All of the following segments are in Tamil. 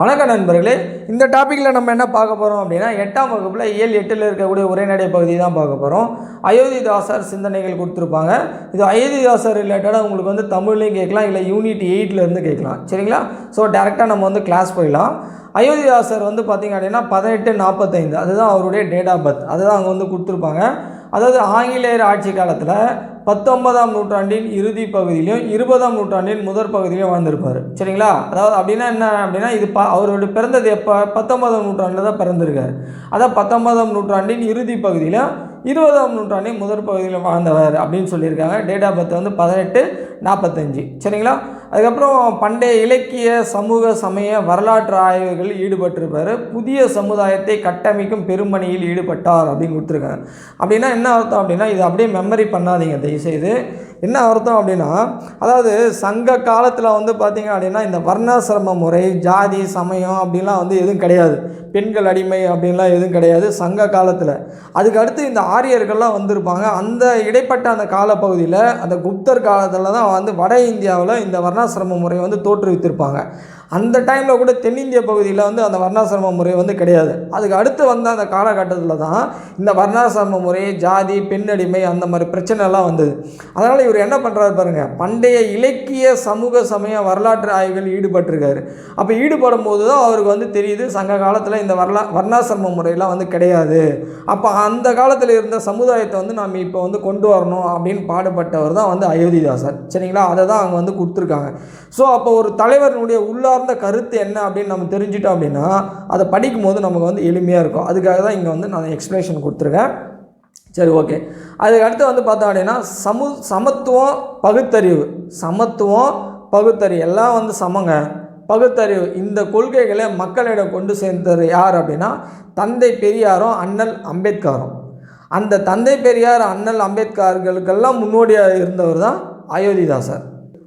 வணக்கம் நண்பர்களே இந்த டாப்பிக்கில் நம்ம என்ன பார்க்க போகிறோம் அப்படின்னா எட்டாம் வகுப்பில் ஏழு எட்டில் இருக்கக்கூடிய உரைநடை பகுதி தான் பார்க்க போகிறோம் அயோத்திதாசர் சிந்தனைகள் கொடுத்துருப்பாங்க. இது அயோத்திதாசர் ரிலேட்டடாக உங்களுக்கு வந்து தமிழ்லையும் கேட்கலாம் இல்லை யூனிட் எயிட்லேருந்து கேட்கலாம். சரிங்களா? ஸோ டேரெக்டாக நம்ம வந்து கிளாஸ் போயிடலாம். அயோத்திதாசர் வந்து பார்த்திங்க அப்படின்னா பதினெட்டு நாற்பத்தைந்து அதுதான் அவருடைய டேட் ஆஃப் பர்த் அதுதான் அங்கே வந்து கொடுத்துருப்பாங்க. அதாவது ஆங்கிலேயர் ஆட்சி காலத்தில் பத்தொன்பதாம் நூற்றாண்டின் இறுதி பகுதியிலையும் இருபதாம் நூற்றாண்டின் முதற் பகுதியிலையும் வாழ்ந்திருப்பார். சரிங்களா? அதாவது அப்படின்னா என்ன அப்படின்னா இது ப அவருடைய பிறந்தது எப்போ? பத்தொன்பதாம் நூற்றாண்டில் தான் பிறந்திருக்கார். அதான் பத்தொன்பதாம் நூற்றாண்டின் இறுதி பகுதியிலும் இருபதாம் நூற்றாண்டின் முதற் பகுதியில் வாழ்ந்தவர் அப்படின்னு சொல்லியிருக்காங்க. டேட் ஆஃப் பர்த் வந்து பதினெட்டு நாற்பத்தஞ்சு சரிங்களா? அதுக்கப்புறம் பண்டைய இலக்கிய சமூக சமய வரலாற்று ஆய்வுகளில் ஈடுபட்டிருப்பார். புதிய சமுதாயத்தை கட்டமைக்கும் பெரும்பணியில் ஈடுபட்டார் அப்படின்னு கொடுத்துருக்காங்க அப்படின்னா என்ன அர்த்தம் அப்படின்னா இது அப்படியே மெமரி பண்ணாதீங்க தயவுசெய்து. என்ன அர்த்தம் அப்படின்னா அதாவது சங்க காலத்தில் வந்து பார்த்திங்க அப்படின்னா இந்த வர்ணாசிரம முறை ஜாதி சமயம் அப்படின்லாம் வந்து எதுவும் கிடையாது. பெண்கள் அடிமை அப்படின்லாம் எதுவும் கிடையாது சங்க காலத்தில். அதுக்கு அடுத்து இந்த ஆரியர்கள்லாம் வந்திருப்பாங்க. அந்த இடைப்பட்ட அந்த காலப்பகுதியில் அந்த குப்தர் காலத்தில் தான் வந்து வட இந்தியாவில் இந்த வர்ணாசிரம முறை வந்து தோற்றுவித்திருப்பாங்க. அந்த டைமில் கூட தென்னிந்திய பகுதியில் வந்து அந்த வர்ணாசிரம முறை வந்து கிடையாது. அதுக்கு அடுத்து வந்த அந்த காலகட்டத்தில் தான் இந்த வர்ணாசிரம முறை ஜாதி பெண்ணடிமை அந்த மாதிரி பிரச்சனைலாம் வந்தது. அதனால் இவர் என்ன பண்ணுறாரு பாருங்கள் பண்டைய இலக்கிய சமூக சமய வரலாற்று ஆய்வுகள் ஈடுபட்டிருக்காரு. அப்போ ஈடுபடும் போது தான் அவருக்கு வந்து தெரியுது சங்க காலத்தில் இந்த வரலா வர்ணாசிரம முறையெல்லாம் வந்து கிடையாது. அப்போ அந்த காலத்தில் இருந்த சமுதாயத்தை வந்து நாம் இப்போ வந்து கொண்டு வரணும் அப்படின்னு பாடுபட்டவர் தான் வந்து அயோத்திதாசர். சரிங்களா? அதை தான் அவங்க வந்து கொடுத்துருக்காங்க. ஸோ அப்போ ஒரு தலைவரினுடைய உள்ளார்ந்த கருத்து என்ன அப்படின்னு நம்ம தெரிஞ்சிட்டோம் அப்படின்னா அதை படிக்கும் போது நமக்கு வந்து எளிமையாக இருக்கும். அதுக்காக தான் இங்கே வந்து நான் எக்ஸ்ப்ளனேஷன் கொடுத்துருக்கேன். சரி ஓகே அதுக்கு அடுத்து வந்து பார்த்தோம் அப்படின்னா சமு சமத்துவம் பகுத்தறிவு. சமத்துவம் பகுத்தறிவு. எல்லாம் வந்து சமங்க. பகுத்தறிவு. இந்த கொள்கைகளை மக்களிடம் கொண்டு சேர்ந்தது யார் அப்படின்னா தந்தை பெரியாரும் அண்ணல் அம்பேத்கரும். அந்த தந்தை பெரியார் அண்ணல் அம்பேத்கர்களுக்கெல்லாம் முன்னோடியாக இருந்தவர் தான் அயோத்திதாசர்.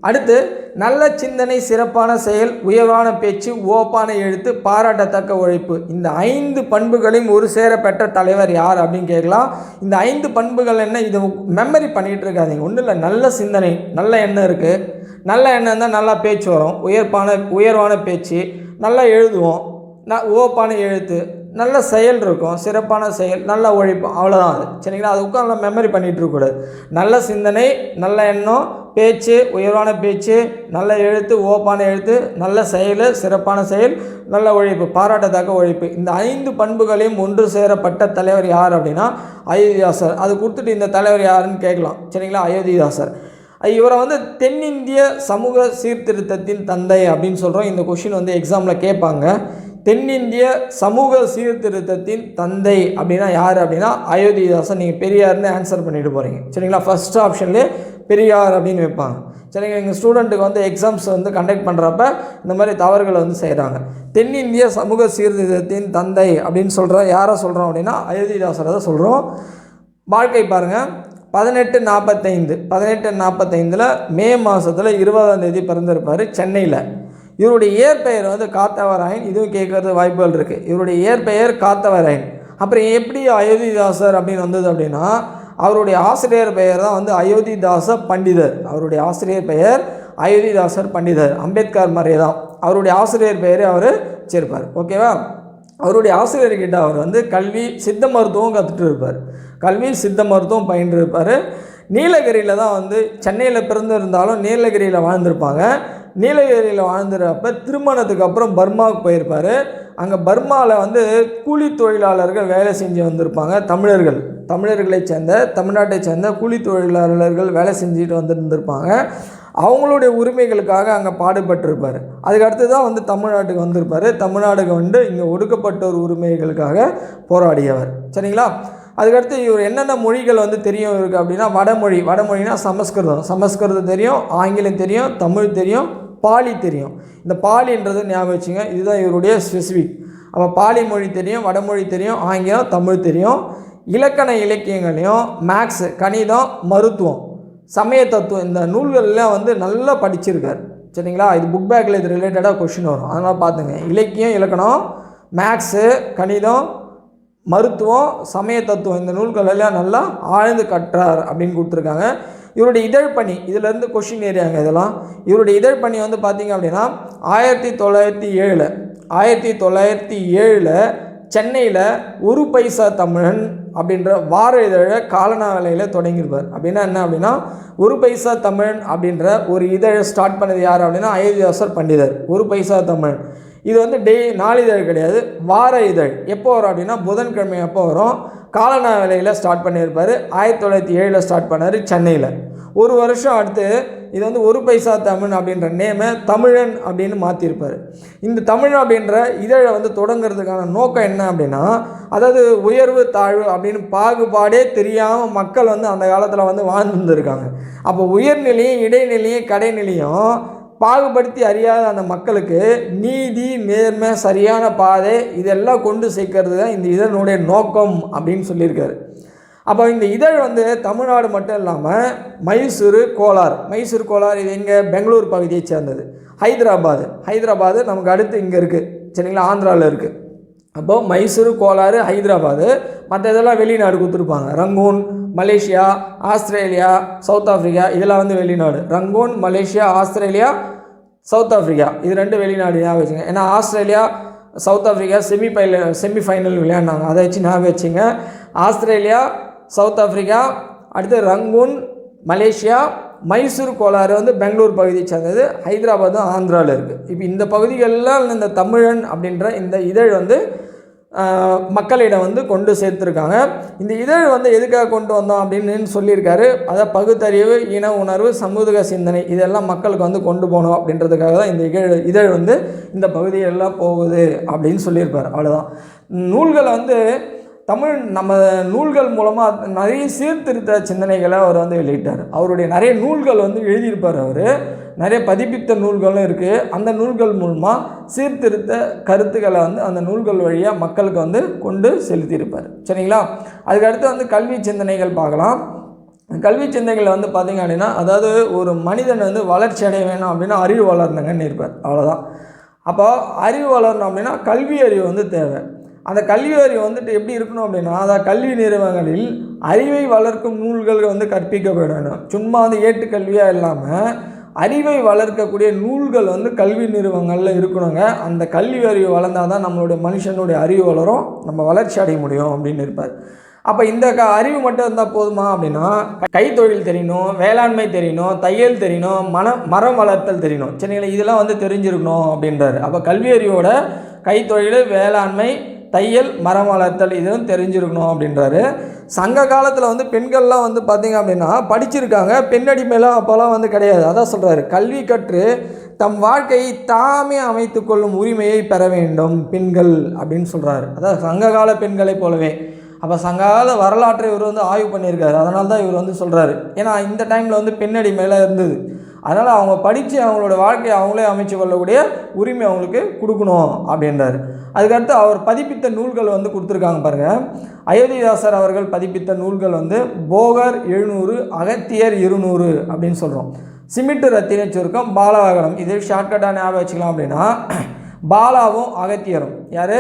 அடுத்து நல்ல சிந்தனை சிறப்பான செயல் உயர்வான பேச்சு ஓப்பான எழுத்து பாராட்டத்தக்க உழைப்பு. இந்த ஐந்து பண்புகளையும் ஒரு சேர பெற்ற தலைவர் யார் அப்படின்னு கேட்கலாம். இந்த ஐந்து பண்புகள் என்ன? இது மெமரி பண்ணிகிட்டு இருக்காதீங்க ஒன்றும் இல்லை நல்ல சிந்தனை நல்ல எண்ணம் இருக்குது நல்ல எண்ணம் தான் நல்லா பேச்சு வரும். உயர்ப்பான உயர்வான பேச்சு நல்லா எழுதுவோம். நான் ஓப்பான எழுத்து. நல்ல செயல் இருக்கும் சிறப்பான செயல் நல்ல உழைப்பு அவ்வளோதான் அது. சரிங்களா? அது உட்காந்து மெமரி பண்ணிகிட்டு இருக்கக்கூடாது நல்ல சிந்தனை நல்ல எண்ணம் பேச்சு உயர்வான பேச்சு நல்ல எழுத்து ஓப்பான எழுத்து நல்ல செயல் சிறப்பான செயல் நல்ல உழைப்பு பாராட்டத்தக்க உழைப்பு இந்த ஐந்து பண்புகளையும் ஒன்று சேரப்பட்ட தலைவர் யார் அப்படின்னா அயோத்திதாசர் அது கொடுத்துட்டு இந்த தலைவர் யாருன்னு கேட்கலாம். சரிங்களா? அயோத்திதாசர் இவரை வந்து தென்னிந்திய சமூக சீர்திருத்தத்தின் தந்தை அப்படின்னு சொல்கிறோம் இந்த கொஷின் வந்து எக்ஸாமில் கேட்பாங்க. தென்னிந்திய சமூக சீர்திருத்தத்தின் தந்தை அப்படின்னா யார் அப்படின்னா அயோத்திதாசன். நீங்கள் பெரியார்னு ஆன்சர் பண்ணிட்டு போகிறீங்க சரிங்களா? ஃபஸ்ட் ஆப்ஷன்லேயே பெரியார் அப்படின்னு வைப்பாங்க. சரிங்க எங்கள் ஸ்டூடெண்ட்டுக்கு வந்து எக்ஸாம்ஸ் வந்து கண்டக்ட் பண்ணுறப்ப இந்த மாதிரி தவறுகளை வந்து செய்கிறாங்க தென்னிந்திய சமூக சீர்திருத்தத்தின் தந்தை அப்படின்னு சொல்கிறோம் யாரை சொல்கிறோம் அப்படின்னா அயோத்திதாசரை தான் சொல்கிறோம் வாழ்க்கை பாருங்கள் பதினெட்டு நாற்பத்தைந்து பதினெட்டு நாற்பத்தைந்தில் மே மாதத்தில் இருபதாம் தேதி பிறந்திருப்பார் சென்னையில். இவருடைய இயற்பெயர் வந்து காத்தவராயன். இதுவும் கேட்கறது வாய்ப்புகள் இருக்குது இவருடைய இயற்பெயர் காத்தவராயன். அப்புறம் எப்படி அயோத்திதாசர் அப்படின்னு வந்தது அப்படின்னா அவருடைய ஆசிரியர் பெயர் தான் வந்து அயோத்திதாச பண்டிதர். அவருடைய ஆசிரியர் பெயர் அயோத்திதாசர் பண்டிதர். அம்பேத்கர் மாதிரியே தான். அவருடைய ஆசிரியர் பெயரே அவர் வச்சிருப்பார். ஓகேவா? அவருடைய ஆசிரியர்கிட்ட அவர் வந்து கல்வி சித்த மருத்துவம் கற்றுட்டு இருப்பார். கல்வி சித்த மருத்துவம் பயின்று இருப்பார். நீலகிரியில் தான் வந்து சென்னையில் பிறந்திருந்தாலும் நீலகிரியில் வாழ்ந்திருப்பாங்க. நீலகிரியில் வாழ்ந்துறப்ப திருமணத்துக்கு அப்புறம் பர்மாவுக்கு போயிருப்பார். அங்கே பர்மாவில் வந்து கூலி தொழிலாளர்கள் வேலை செஞ்சு வந்திருப்பாங்க. தமிழர்கள் தமிழர்களை சேர்ந்த தமிழ்நாட்டை சேர்ந்த கூலி தொழிலாளர்கள் வேலை செஞ்சுட்டு வந்துருந்துருப்பாங்க. அவங்களுடைய உரிமைகளுக்காக அங்கே பாடுபட்டிருப்பார். அதுக்கு அடுத்து தான் வந்து தமிழ்நாட்டுக்கு வந்திருப்பார். தமிழ்நாடுக்கு வந்து இங்கே ஒடுக்கப்பட்டோர் உரிமைகளுக்காக போராடியவர். சரிங்களா? அதுக்கடுத்து இவர் என்னென்ன மொழிகள் வந்து தெரியும் இருக்குது அப்படின்னா வடமொழி. வடமொழினா சமஸ்கிருதம். சமஸ்கிருதம் தெரியும் ஆங்கிலம் தெரியும் தமிழ் தெரியும் பாலி தெரியும். இந்த பாலின்றது ஞாபகம் வச்சுங்க இதுதான் இவருடைய ஸ்பெசிஃபிக் அப்போ பாலி மொழி தெரியும் வடமொழி தெரியும் ஆங்கிலம் தமிழ் தெரியும். இலக்கண இலக்கியங்களையும் மேக்ஸு கணிதம் மருத்துவம் சமய தத்துவம் இந்த நூல்கள்லாம் வந்து நல்லா படிச்சிருக்கார். சரிங்களா? இது புக் பேக்கில் இது ரிலேட்டடாக கொஷின் வரும். அதனால் பார்த்துங்க. இலக்கியம் இலக்கணம் மேக்ஸு கணிதம் மருத்துவம் சமய தத்துவம் இந்த நூல்கள் எல்லாம் நல்லா ஆழ்ந்து கற்றார் அப்படின்னு கொடுத்துருக்காங்க. இவருடைய இதழ் பணி இதிலேருந்து கொஷின் ஏரியாங்க இதெல்லாம். இவருடைய இதழ் பணி வந்து பார்த்தீங்க அப்படின்னா ஆயிரத்தி தொள்ளாயிரத்தி ஏழில் ஆயிரத்தி தொள்ளாயிரத்தி ஏழில் சென்னையில் ஒரு பைசா தமிழன் அப்படின்ற வார இதழை காலநாவலையில் தொடங்கியிருப்பார். அப்படின்னா என்ன அப்படின்னா ஒரு பைசா தமிழன் அப்படின்ற ஒரு இதழை ஸ்டார்ட் பண்ணது யார் அப்படின்னா அயோத்தியாசர் பண்டிதர். ஒரு பைசா தமிழன். இது வந்து டே நாளிதழ் கிடையாது. வார இதழ். எப்போ வரும் அப்படின்னா புதன்கிழமை எப்போ வரும்? காலனா வேலையில் ஸ்டார்ட் பண்ணியிருப்பார். ஆயிரத்தி தொள்ளாயிரத்தி ஏழில் ஸ்டார்ட் பண்ணார் சென்னையில். ஒரு வருஷம் அடுத்து இது வந்து ஒரு பைசா தமிழ் அப்படின்ற நேமை தமிழன் அப்படின்னு மாற்றிருப்பார் இந்த தமிழ் அப்படின்ற இதழை வந்து தொடங்குறதுக்கான நோக்கம் என்ன அப்படின்னா அதாவது உயர்வு தாழ்வு அப்படின்னு பாகுபாடே தெரியாமல் மக்கள் வந்து அந்த காலத்தில் வந்து வாழ்ந்துருந்துருக்காங்க. அப்போ உயர்நிலையும் இடைநிலையும் கடைநிலையும் பாகுபடுத்தி அறியாத அந்த மக்களுக்கு நீதி நேர்மை சரியான பாதை இதெல்லாம் கொண்டு சேர்க்கறது தான் இந்த இதழினுடைய நோக்கம் அப்படின்னு சொல்லியிருக்காரு. அப்போ இந்த இதழ் வந்து தமிழ்நாடு மட்டும் இல்லாமல் மைசூரு கோலார் மைசூர் கோலார் இது எங்கே? பெங்களூர் பகுதியை சேர்ந்தது. ஹைதராபாத். ஹைதராபாத் நமக்கு அடுத்து இங்கே இருக்குது சரிங்களா? ஆந்திராவில் இருக்குது அப்போது மைசூர் கோலாறு ஹைதராபாத் மற்ற இதெல்லாம் வெளிநாடு கொடுத்துருப்பாங்க. Rangoon Malaysia Australia South Africa இதெல்லாம் வந்து வெளிநாடு. Rangoon Malaysia Australia South Africa. இது ரெண்டு வெளிநாடு ஞாபகம் வச்சுங்க. ஏன்னா Australia South Africa semi final semifinal விளையாடினாங்க. அதை வச்சு ஞாபகம் வச்சுங்க. ஆஸ்திரேலியா சவுத் ஆஃப்ரிக்கா அடுத்து ரங்கூன் மலேசியா மைசூர் கோளாறு வந்து பெங்களூர் பகுதியை சேர்ந்தது. ஹைதராபாத்தும் ஆந்திராவில் இருக்குது இப்போ இந்த பகுதிகளெலாம் இந்த தமிழன் அப்படின்ற இந்த இதழ் வந்து மக்களிடம் வந்து கொண்டு சேர்த்துருக்காங்க. இந்த இதழ் வந்து எதுக்காக கொண்டு வந்தோம் அப்படின்னு சொல்லியிருக்காரு. அதை பகுத்தறிவு இன உணர்வு சமூக சிந்தனை இதெல்லாம் மக்களுக்கு வந்து கொண்டு போகணும் அப்படின்றதுக்காக தான் இந்த இதழ் இதழ் வந்து இந்த பகுதியெல்லாம் போகுது அப்படின்னு சொல்லியிருப்பார். அவ்வளோதான் நூல்களை வந்து தமிழ் நம்ம நூல்கள் மூலமாக நிறைய சீர்திருத்த சிந்தனைகளை அவர் வந்து வெளியிட்டார். அவருடைய நிறைய நூல்கள் வந்து எழுதியிருப்பார் அவர். நிறைய பதிப்பித்த நூல்களும் இருக்குது அந்த நூல்கள் மூலமாக சீர்திருத்த கருத்துக்களை வந்து அந்த நூல்கள் வழியாக மக்களுக்கு வந்து கொண்டு செலுத்தியிருப்பார். சரிங்களா? அதுக்கடுத்து வந்து கல்வி சிந்தனைகள் பார்க்கலாம். கல்வி சிந்தனைகள் வந்து பார்த்திங்க அப்படின்னா அதாவது ஒரு மனிதன் வந்து வளர்ச்சி அடைய வேணும் அப்படின்னா அறிவு வளர்ந்தங்கன்னு இருப்பார். அவ்வளோதான் அப்போ அறிவு வளரணும் அப்படின்னா கல்வி அறிவு வந்து தேவை. அந்த கல்வி அறிவு வந்துட்டு எப்படி இருக்கணும் அப்படின்னா அதாவது கல்வி நிறுவனங்களில் அறிவை வளர்க்கும் நூல்கள் வந்து கற்பிக்கப்படணும். சும்மா வந்து ஏட்டுக்கல்வியாக இல்லாமல் அறிவை வளர்க்கக்கூடிய நூல்கள் வந்து கல்வி நிறுவனங்களில் இருக்கணுங்க. அந்த கல்வி அறிவு வளர்ந்தால் தான் நம்மளுடைய மனுஷனுடைய அறிவு வளரும் நம்ம வளர்ச்சி அடைய முடியும் அப்படின்னு இருப்பார். அப்போ இந்த க அறிவு மட்டும் இருந்தால் போதுமா அப்படின்னா கைத்தொழில் தெரியணும் வேளாண்மை தெரியணும் தையல் தெரியணும் மன மரம் வளர்த்தல் தெரியணும். சரிங்களா இதெல்லாம் வந்து தெரிஞ்சிருக்கணும் அப்படின்றாரு. அப்போ கல்வி அறிவோட கைத்தொழில் வேளாண்மை தையல் மரம் வளர்த்தல் இதுவும் தெரிஞ்சிருக்கணும் அப்படின்றாரு. சங்க காலத்தில் வந்து பெண்கள்லாம் வந்து பார்த்திங்க அப்படின்னா படிச்சிருக்காங்க. பெண்ணடிமைலாம் அப்போல்லாம் வந்து கிடையாது. அதான் சொல்கிறாரு கல்வி கற்று தம் வாழ்க்கையை தாமே அமைத்து கொள்ளும் உரிமையை பெற வேண்டும் பெண்கள் அப்படின்னு சொல்கிறாரு அதாவது சங்ககால பெண்களைப் போலவே. அப்போ சங்ககால வரலாற்றை இவர் வந்து ஆய்வு பண்ணியிருக்காரு. அதனால தான் இவர் வந்து சொல்கிறாரு ஏன்னா இந்த டைமில் வந்து பெண்ணடிமையெல்லாம் இருந்தது. அதனால் அவங்க படித்து அவங்களோட வாழ்க்கையை அவங்களே அமைச்சு கொள்ளக்கூடிய உரிமை அவங்களுக்கு கொடுக்கணும் அப்படின்றாரு. அதுக்கடுத்து அவர் பதிப்பித்த நூல்கள் வந்து கொடுத்துருக்காங்க பாருங்கள் அயோத்திதாசர் அவர்கள் பதிப்பித்த நூல்கள் வந்து போகர் எழுநூறு அகத்தியர் இருநூறு அப்படின்னு சொல்கிறோம் சிமிட்டு ரத்தின சுருக்கம் பாலவாகனம் இது ஷார்ட்கட்டாக ஞாபகம் வச்சுக்கலாம் அப்படின்னா பாலாவும் அகத்தியரும். யார்?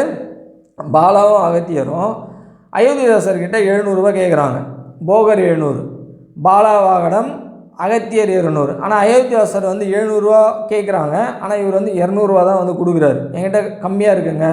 பாலாவும் அகத்தியரும். அயோத்திதாசர்கிட்ட எழுநூறுபா கேட்குறாங்க போகர் எழுநூறு. பாலாவாகனம் அகத்தியர் இருநூறு. ஆனால் அயோத்தியாசர் வந்து எழுநூறுவா கேட்குறாங்க ஆனால் இவர் வந்து இரநூறுவா தான் வந்து கொடுக்குறாரு. என்கிட்ட கம்மியாக இருக்குங்க.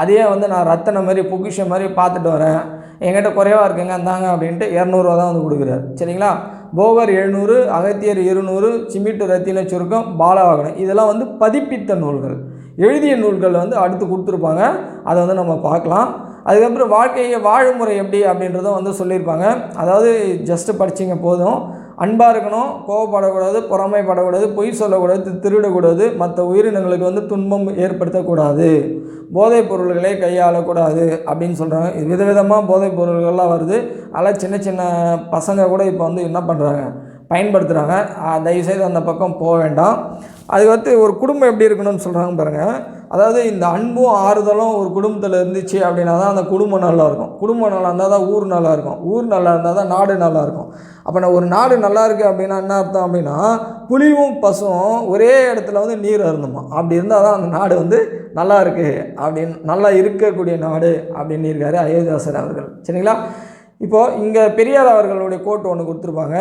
அதையே வந்து நான் ரத்தனை மாதிரி பொக்கிஷம் மாதிரி பார்த்துட்டு வரேன். என்கிட்ட குறைவாக இருக்குங்க அந்தாங்க அப்படின்ட்டு இரநூறுவா தான் வந்து கொடுக்குறாரு. சரிங்களா? போகர் எழுநூறு அகத்தியர் இருநூறு சிமிட்டு ரத்தின சுருக்கம் பாலவாகனம். இதெல்லாம் வந்து பதிப்பித்த நூல்கள். எழுதிய நூல்கள் வந்து அடுத்து கொடுத்துருப்பாங்க. அதை வந்து நம்ம பார்க்கலாம். அதுக்கப்புறம் வாழ்க்கையை வாழும் முறை எப்படி அப்படின்றதும் வந்து சொல்லியிருப்பாங்க. அதாவது ஜஸ்ட்டு படிச்சிங்க போதும். அன்பாக இருக்கணும் கோவப்படக்கூடாது பொறாமைப்படக்கூடாது பொய் சொல்லக்கூடாது திருடக்கூடாது மற்ற உயிரினங்களுக்கு வந்து துன்பம் ஏற்படுத்தக்கூடாது. போதைப் பொருள்களை கையாளக்கூடாது அப்படின்னு சொல்கிறாங்க விதவிதமாக போதைப் பொருள்கள்லாம் வருது. அதில் சின்ன சின்ன பசங்க கூட இப்போ வந்து என்ன பண்ணுறாங்க பயன்படுத்துகிறாங்க தயவுசெய்து அந்த பக்கம் போக வேண்டாம். அதுக்கடுத்து ஒரு குடும்பம் எப்படி இருக்கணும்னு சொல்கிறாங்க பாருங்கள் அதாவது இந்த அன்பும் ஆறுதலும் ஒரு குடும்பத்தில் இருந்துச்சு அப்படின்னா தான் அந்த குடும்பம் நல்லா இருக்கும். குடும்பம் நல்லா இருந்தால் தான் ஊர் நல்லாயிருக்கும் ஊர் நல்லா இருந்தால் தான் நாடு நல்லாயிருக்கும் அப்போ நான் ஒரு நாடு நல்லா இருக்குது அப்படின்னா என்ன அர்த்தம் அப்படின்னா புலியும் பசுவும் ஒரே இடத்துல வந்து நீர் அருந்துமா? அப்படி இருந்தால் தான் அந்த நாடு வந்து நல்லா இருக்குது அப்படின்னு நல்லா இருக்கக்கூடிய நாடு அப்படின்னு இருக்கார் அயோத்தியாசர் அவர்கள். சரிங்களா? இப்போது இங்கே பெரியார் அவர்களுடைய கோட் ஒன்று கொடுத்துருப்பாங்க.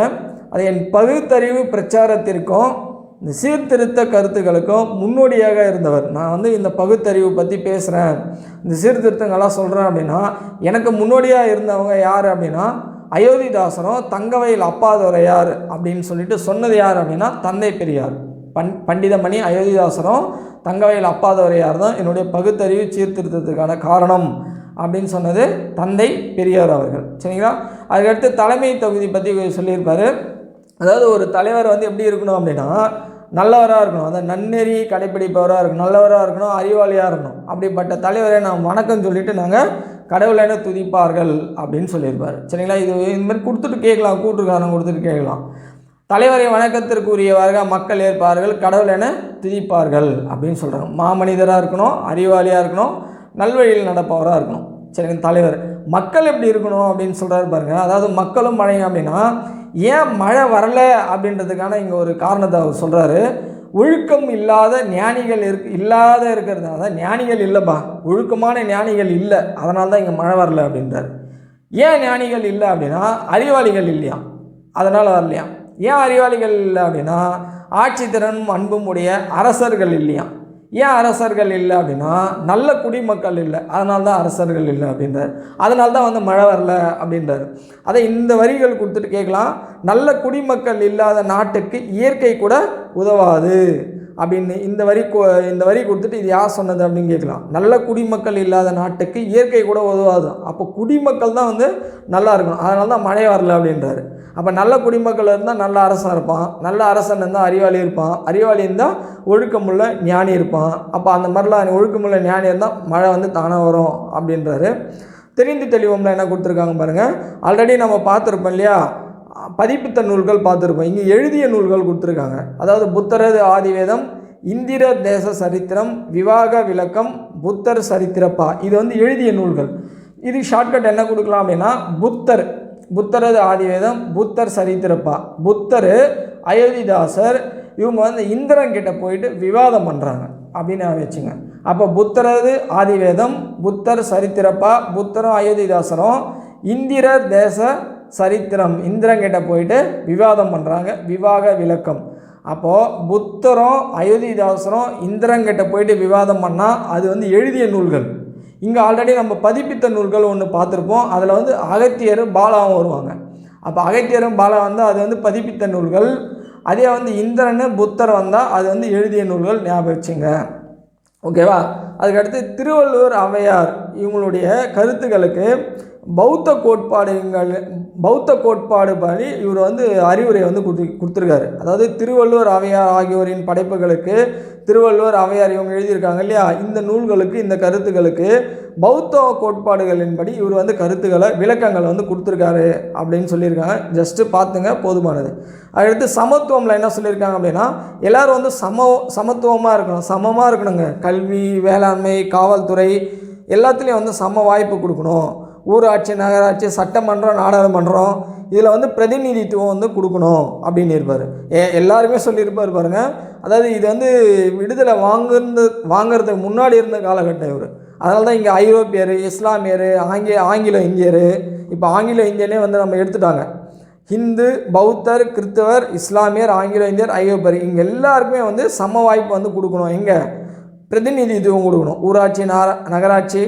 அது என் பகுத்தறிவு பிரச்சாரத்திற்கும் இந்த சீர்திருத்த கருத்துக்களுக்கும் முன்னோடியாக இருந்தவர். நான் வந்து இந்த பகுத்தறிவு பற்றி பேசுகிறேன் இந்த சீர்திருத்தங்கள்லாம் சொல்கிறேன் அப்படின்னா எனக்கு முன்னோடியாக இருந்தவங்க யார் அப்படின்னா அயோத்திதாசரும் தங்கவயல் அப்பாதுரையார் அப்படின்னு சொல்லிட்டு சொன்னது யார் அப்படின்னா தந்தை பெரியார். பண் பண்டிதமணி அயோத்திதாசரும் தங்கவயல் அப்பாதுரையார் தான் என்னுடைய பகுத்தறிவு சீர்திருத்தத்துக்கான காரணம் அப்படின்னு சொன்னது தந்தை பெரியார் அவர்கள். சரிங்களா? அதுக்கடுத்து தலைமை தொகுதி பற்றி சொல்லியிருப்பார். அதாவது ஒரு தலைவர் வந்து எப்படி இருக்கணும் அப்படின்னா நல்லவராக இருக்கணும். அதாவது நன்னெறி கடைப்பிடிப்பவராக இருக்கணும். நல்லவராக இருக்கணும் அறிவாளியாக இருக்கணும். அப்படிப்பட்ட தலைவரை நாம் வணக்கம் சொல்லிட்டு நாங்கள் கடவுளென துதிப்பார்கள் அப்படின்னு சொல்லியிருப்பார். சரிங்களா? இது இந்த மாதிரி கொடுத்துட்டு கேட்கலாம் கூட்டுக்காரன் கொடுத்துட்டு கேட்கலாம். தலைவரை வணக்கத்திற்குரியவராக மக்கள் ஏற்பார்கள் கடவுள் என துதிப்பார்கள் அப்படின்னு சொல்கிறாங்க மாமனிதராக இருக்கணும் அறிவாளியாக இருக்கணும் நல்வழியில் நடப்பவராக இருக்கணும். சரிங்க தலைவர் மக்கள் எப்படி இருக்கணும் அப்படின்னு சொல்கிறாரு பாருங்கள் அதாவது மக்களும் மழையும் அப்படின்னா ஏன் மழை வரலை அப்படின்றதுக்கான இங்கே ஒரு காரணத்தை அவர் சொல்கிறாரு ஒழுக்கம் இல்லாத ஞானிகள் இருக்கு இல்லாத இருக்கிறதுனால தான் ஞானிகள் இல்லைப்பா. ஒழுக்கமான ஞானிகள் இல்லை. அதனால தான் இங்கே மழை வரல அப்படின்றார். ஏன் ஞானிகள் இல்லை அப்படின்னா அறிவாளிகள் இல்லையா? அதனால் வரலையா? ஏன் அறிவாளிகள் இல்லை அப்படின்னா ஆட்சித்திறனும் அன்பும் உடைய அரசர்கள் இல்லையா? ஏன் அரசர்கள் இல்லை அப்படின்னா நல்ல குடிமக்கள் இல்லை. அதனால தான் அரசர்கள் இல்லை அப்படின்றார். அதனால தான் வந்து மழை வரல அப்படின்றார். அதை இந்த வரிகள் கொடுத்துட்டு கேட்கலாம். நல்ல குடிமக்கள் இல்லாத நாட்டுக்கு இயற்கை கூட உதவாது அப்படின்னு இந்த வரி இந்த வரி கொடுத்துட்டு இது யார் சொன்னது அப்படின்னு கேட்கலாம். நல்ல குடிமக்கள் இல்லாத நாட்டுக்கு இயற்கை கூட உதவாது. அப்போ குடிமக்கள் தான் வந்து நல்லா இருக்கணும். அதனால தான் மழை வரல அப்படின்றாரு. அப்போ நல்ல குடிமக்கள் இருந்தால் நல்ல அரசன் இருப்பான். நல்ல அரசன் இருந்தால் அறிவாளி இருப்பான். அறிவாளி இருந்தால் ஒழுக்கமுள்ள ஞானி இருப்பான். அப்போ அந்த மாதிரிலாம் ஒழுக்கமுள்ள ஞானி இருந்தால் மழை வந்து தானாக வரும் அப்படின்றாரு. தெரிந்து தெளிவோம்ல என்ன கொடுத்துருக்காங்க பாருங்கள் ஆல்ரெடி நம்ம பார்த்துருப்போம் இல்லையா? பதிப்பித்த நூல்கள் பார்த்துருப்போம். இங்கே எழுதிய நூல்கள் கொடுத்துருக்காங்க. அதாவது புத்தரது ஆதிவேதம் இந்திர தேச சரித்திரம் விவாக விளக்கம் புத்தர் சரித்திரப்பா. இது வந்து எழுதிய நூல்கள். இது ஷார்ட்கட் என்ன கொடுக்கலாம் அப்படின்னா புத்தர். புத்தரது ஆதிவேதம் புத்தர் சரித்திரப்பா. புத்தர் அயோத்திதாசர் இவங்க வந்து இந்திரன் கிட்ட போயிட்டு விவாதம் பண்ணுறாங்க அப்படின்னு வச்சுங்க. அப்போ புத்தரது ஆதிவேதம் புத்தர் சரித்திரப்பா புத்தரும் அயோத்திதாசரும் இந்திர தேச சரித்திரம். இந்திரங்கிட்ட போயிட்டு விவாதம் பண்ணுறாங்க விவாக விளக்கம். அப்போது புத்தரும் அயோத்திதாசரும் இந்திரங்கிட்ட போயிட்டு விவாதம் பண்ணால் அது வந்து எழுதிய நூல்கள். இங்கே ஆல்ரெடி நம்ம பதிப்பித்த நூல்கள் ஒன்று பார்த்துருப்போம். அதில் வந்து அகத்தியர் பாலாவும் வருவாங்க. அப்போ அகத்தியரும் பாலா வந்தால் அது வந்து பதிப்பித்த நூல்கள். அதே வந்து இந்திரன் புத்தர் வந்தால் அது வந்து எழுதிய நூல்கள் ஞாபகம் வச்சுங்க. ஓகேவா அதுக்கடுத்து திருவள்ளுவர் ஔவையார் இவங்களுடைய கருத்துக்களுக்கு பௌத்த கோட்பாடுகள் பௌத்த கோட்பாடு படி இவர் வந்து அறிவுரை வந்து கொடுத்து கொடுத்துருக்காரு. அதாவது திருவள்ளுவர் அவையார் ஆகியோரின் படைப்புகளுக்கு திருவள்ளுவர் அவையார் இவங்க எழுதியிருக்காங்க இல்லையா? இந்த நூல்களுக்கு இந்த கருத்துக்களுக்கு பௌத்த கோட்பாடுகளின்படி இவர் வந்து கருத்துக்களை விளக்கங்களை வந்து கொடுத்துருக்காரு அப்படின்னு சொல்லியிருக்காங்க. ஜஸ்ட்டு பார்த்துங்க போதுமானது. அடுத்து சமத்துவமில் என்ன சொல்லியிருக்காங்க அப்படின்னா எல்லோரும் வந்து சம சமத்துவமாக இருக்கணும் சமமாக இருக்கணுங்க. கல்வி வேளாண்மை காவல்துறை எல்லாத்துலேயும் வந்து சம வாய்ப்பு கொடுக்கணும். ஊராட்சி நகராட்சி சட்டமன்றம் நாடாளுமன்றம் இதில் வந்து பிரதிநிதித்துவம் வந்து கொடுக்கணும் அப்படின்னு இருப்பார். ஏ எல்லாருமே சொல்லியிருப்பார் பாருங்க. அதாவது இது வந்து விடுதலை வாங்குறது வாங்குறதுக்கு முன்னாடி இருந்த காலகட்டம் இவர். அதனால தான் இங்கே ஐரோப்பியர் இஸ்லாமியர் ஆங்கில ஆங்கில இந்தியர் இப்போ ஆங்கில இந்தியனே வந்து நம்ம எடுத்துட்டாங்க. ஹிந்து பௌத்தர் கிறித்தவர் இஸ்லாமியர் ஆங்கில இந்தியர் ஐரோப்பியர் இங்கே எல்லாருக்குமே வந்து சம வாய்ப்பு வந்து கொடுக்கணும். எங்கே? பிரதிநிதித்துவம் கொடுக்கணும். ஊராட்சி நகராட்சி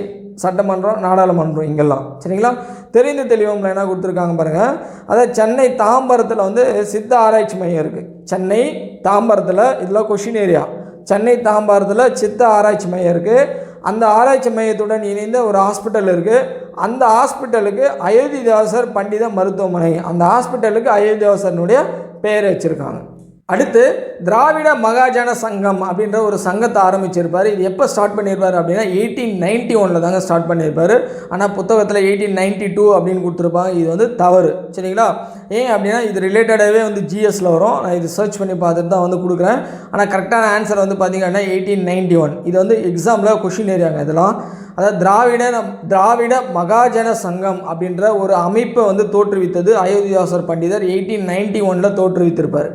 சட்டமன்றம் நாடாளுமன்றம் இங்கெல்லாம். சரிங்களா? தெரிந்து தெளிவம்ல என்ன கொடுத்துருக்காங்க பாருங்கள் அதாவது சென்னை தாம்பரத்தில் வந்து சித்த ஆராய்ச்சி மையம் இருக்குது சென்னை தாம்பரத்தில் இதெல்லாம் கொஷின் ஏரியா. சென்னை தாம்பரத்தில் சித்த ஆராய்ச்சி மையம் இருக்குது அந்த ஆராய்ச்சி மையத்துடன் இணைந்த ஒரு ஹாஸ்பிட்டல் இருக்குது அந்த ஹாஸ்பிட்டலுக்கு அயோத்திதாசர் பண்டித மருத்துவமனை. அந்த ஹாஸ்பிட்டலுக்கு அயோத்திதாசனுடைய பெயர் வச்சுருக்காங்க. அடுத்து திராவிட மகாஜன சங்கம் அப்படின்ற ஒரு சங்கத்தை ஆரம்பிச்சிருப்பார். இது எப்போ ஸ்டார்ட் பண்ணியிருப்பார் அப்படின்னா எயிட்டீன் நைன்ட்டி ஒனில் தாங்க ஸ்டார்ட் பண்ணியிருப்பார் ஆனால் புத்தகத்தில் எயிட்டீன் நைன்ட்டி டூ அப்படின்னு கொடுத்துருப்பாங்க. இது வந்து தவறு. சரிங்களா? ஏன் அப்படின்னா இது ரிலேட்டடாகவே வந்து ஜிஎஸில் வரும். நான் இது சர்ச் பண்ணி பார்த்துட்டு தான் வந்து கொடுக்குறேன். ஆனால் கரெக்டான ஆன்சர் வந்து பார்த்தீங்கன்னா எயிட்டீன் நைன்ட்டி ஒன் இது வந்து எக்ஸாமில் கொஷின் ஏரியாங்க இதெல்லாம். அதாவது திராவிட திராவிட மகாஜன சங்கம் அப்படின்ற ஒரு அமைப்பை வந்து தோற்றுவித்தது அயோத்திதாசர் பண்டிதர். எயிட்டீன் நைன்ட்டி ஒனில் தோற்றுவித்திருப்பார்.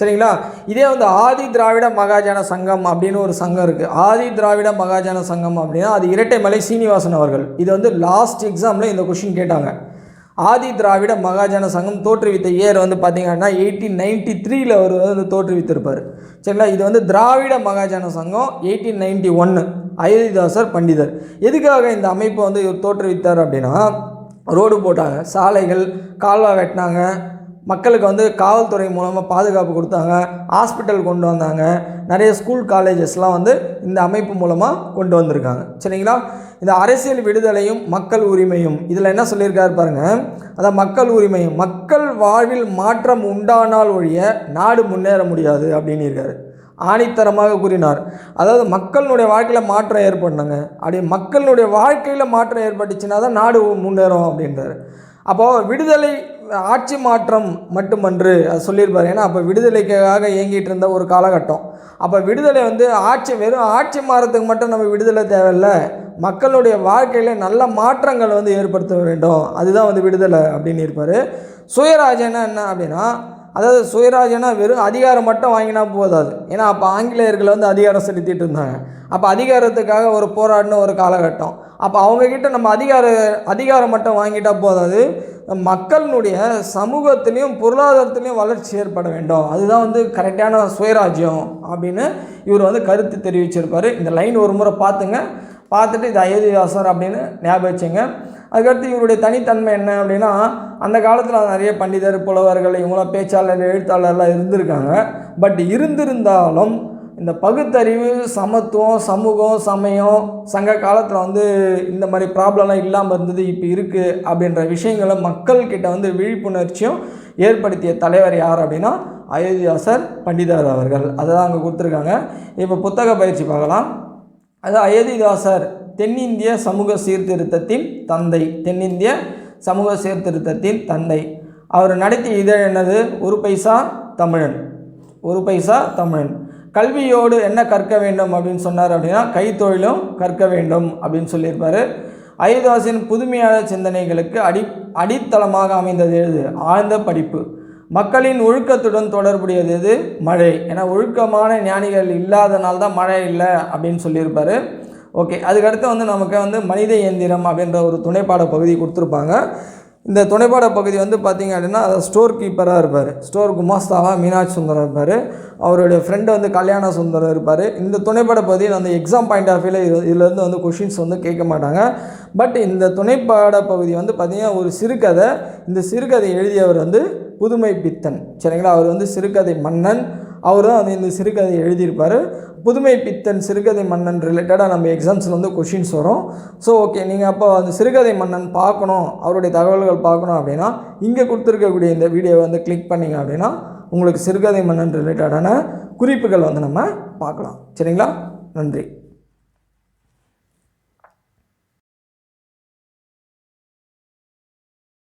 சரிங்களா? இதே வந்து ஆதி திராவிட மகாஜன சங்கம் அப்படின்னு ஒரு சங்கம் இருக்குது ஆதி திராவிட மகாஜன சங்கம் அப்படின்னா அது இரட்டைமலை சீனிவாசன் அவர்கள். இது வந்து லாஸ்ட் எக்ஸாமில் இந்த கொஷின் கேட்டாங்க. ஆதி திராவிட மகாஜன சங்கம் தோற்றுவித்த இயர் வந்து பார்த்திங்கன்னா எயிட்டீன் நைன்டி த்ரீயில் அவர் வந்து தோற்றுவித்திருப்பார். சரிங்களா? இது வந்து திராவிட மகாஜன சங்கம் எயிட்டீன் நைன்டி ஒன்று அயோத்திதாசர் பண்டிதர். எதுக்காக இந்த அமைப்பை வந்து இவர் தோற்றுவித்தார் அப்படின்னா ரோடு போட்டாங்க சாலைகள் கால்வாய் வெட்டினாங்க மக்களுக்கு வந்து காவல்துறை மூலமாக பாதுகாப்பு கொடுத்தாங்க. ஹாஸ்பிட்டல் கொண்டு வந்தாங்க. நிறைய ஸ்கூல் காலேஜஸ்லாம் வந்து இந்த அமைப்பு மூலமாக கொண்டு வந்திருக்காங்க. சரிங்களா? இந்த அரசியல் விடுதலையும் மக்கள் உரிமையும். இதில் என்ன சொல்லியிருக்காரு பாருங்கள் அதான் மக்கள் உரிமையும். மக்கள் வாழ்வில் மாற்றம் உண்டானால் ஒழிய நாடு முன்னேற முடியாது அப்படின்னு இருக்காரு. ஆணித்தரமாக கூறினார். அதாவது மக்களுடைய வாழ்க்கையில் மாற்றம் ஏற்படணுங்க. அப்படி மக்களுடைய வாழ்க்கையில் மாற்றம் ஏற்பட்டுச்சுன்னா தான் நாடு முன்னேறும் அப்படின்றாரு. அப்போது விடுதலை ஆட்சி மாற்றம் மட்டுமன்று அது சொல்லியிருப்பார். ஏன்னா அப்போ விடுதலைக்காக இயங்கிட்டு இருந்த ஒரு காலகட்டம். அப்போ விடுதலை வந்து ஆட்சி வெறும் ஆட்சி மாறத்துக்கு மட்டும் நம்ம விடுதலை தேவையில்ல. மக்களுடைய வாழ்க்கையில் நல்ல மாற்றங்கள் வந்து ஏற்படுத்த வேண்டும். அதுதான் வந்து விடுதலை அப்படின்னு இருப்பார். சுயராஜனா என்ன அப்படின்னா அதாவது சுயராஜனா வெறும் அதிகாரம் மட்டும் வாங்கினா போதாது. ஏன்னா அப்போ ஆங்கிலேயர்களை வந்து அதிகாரம் செலுத்திட்டு இருந்தாங்க. அப்போ அதிகாரத்துக்காக ஒரு போராடின ஒரு காலகட்டம். அப்போ அவங்கக்கிட்ட நம்ம அதிகார அதிகாரம் மட்டும் வாங்கிட்டால் போதாது. மக்களினுடைய சமூகத்திலையும் பொருளாதாரத்திலையும் வளர்ச்சி ஏற்பட வேண்டும். அதுதான் வந்து கரெக்டான சுயராஜ்யம் அப்படின்னு இவர் வந்து கருத்து தெரிவிச்சிருப்பார். இந்த லைன் ஒரு முறை பார்த்துங்க. பார்த்துட்டு இது அயோத்திதாசர் அப்படின்னு ஞாபகம் வச்சுங்க. அதுக்கடுத்து இவருடைய தனித்தன்மை என்ன அப்படின்னா அந்த காலத்தில் நிறைய பண்டிதர் புலவர்கள் இவங்களாம் பேச்சாளர் எழுத்தாளர்லாம் இருந்திருக்காங்க. பட் இருந்திருந்தாலும் இந்த பகுத்தறிவு சமத்துவம் சமூகம் சமயம் சங்க காலத்தில் வந்து இந்த மாதிரி ப்ராப்ளம்லாம் இல்லாமல் இருந்தது இப்போ இருக்குது அப்படின்ற விஷயங்களை மக்கள்கிட்ட வந்து விழிப்புணர்ச்சியும் ஏற்படுத்திய தலைவர் யார் அப்படின்னா அயோத்தியாசர் பண்டிதர் அவர்கள். அதை தான் அங்கே கொடுத்துருக்காங்க. இப்போ புத்தக பயிற்சி பார்க்கலாம். அது அயோத்திதாசர் தென்னிந்திய சமூக சீர்திருத்தத்தின் தந்தை. தென்னிந்திய சமூக சீர்திருத்தத்தின் தந்தை. அவர் நடத்திய இதழ் என்னது? ஒரு பைசா தமிழன். ஒரு பைசா தமிழன். கல்வியோடு என்ன கற்க வேண்டும் அப்படின்னு சொன்னார் அப்படின்னா கைத்தொழிலும் கற்க வேண்டும் அப்படின்னு சொல்லியிருப்பார். ஐதாசின் புதுமையான சிந்தனைகளுக்கு அடி அடித்தளமாக அமைந்தது எது? ஆழ்ந்த படிப்பு. மக்களின் ஒழுக்கத்துடன் தொடர்புடையது எது? மழை. ஏன்னா ஒழுக்கமான ஞானிகள் இல்லாதனால தான் மழை இல்லை அப்படின்னு சொல்லியிருப்பார். ஓகே அதுக்கடுத்து வந்து நமக்கு வந்து மனித இயந்திரம் அப்படின்ற ஒரு துணைப்பாட பகுதி கொடுத்துருப்பாங்க. இந்த துணைப்பாட பகுதி வந்து பார்த்திங்க அப்படின்னா ஸ்டோர் கீப்பராக இருப்பார். ஸ்டோர் குமாஸ்தாவாக மீனாட்சி சுந்தரம் இருப்பார். அவருடைய ஃப்ரெண்டு வந்து கல்யாண சுந்தரம் இருப்பார். இந்த துணைப்பாட பகுதியில் அந்த எக்ஸாம் பாயிண்ட் ஆஃப் வியூவில் இதுலேருந்து வந்து கொஷின்ஸ் வந்து கேட்க மாட்டாங்க. பட் இந்த துணைப்பாட பகுதி வந்து பார்த்திங்கன்னா ஒரு சிறுகதை. இந்த சிறுகதை எழுதியவர் வந்து புதுமை பித்தன் சரிங்களா? அவர் வந்து சிறுகதை மன்னன். அவர் தான் இந்த சிறுகதை எழுதியிருப்பார். புதுமை பித்தன் சிறுகதை மன்னன் ரிலேட்டடாக நம்ம எக்ஸாம்ஸில் வந்து கொஷின்ஸ் வரும். ஸோ ஓகே நீங்கள் அப்போ அந்த சிறுகதை மன்னன் பார்க்கணும் அவருடைய தகவல்கள் பார்க்கணும் அப்படின்னா இங்கே கொடுத்துருக்கக்கூடிய இந்த வீடியோவை வந்து கிளிக் பண்ணிங்க அப்படின்னா உங்களுக்கு சிறுகதை மன்னன் ரிலேட்டடான குறிப்புகள் வந்து நம்ம பார்க்கலாம். சரிங்களா? நன்றி.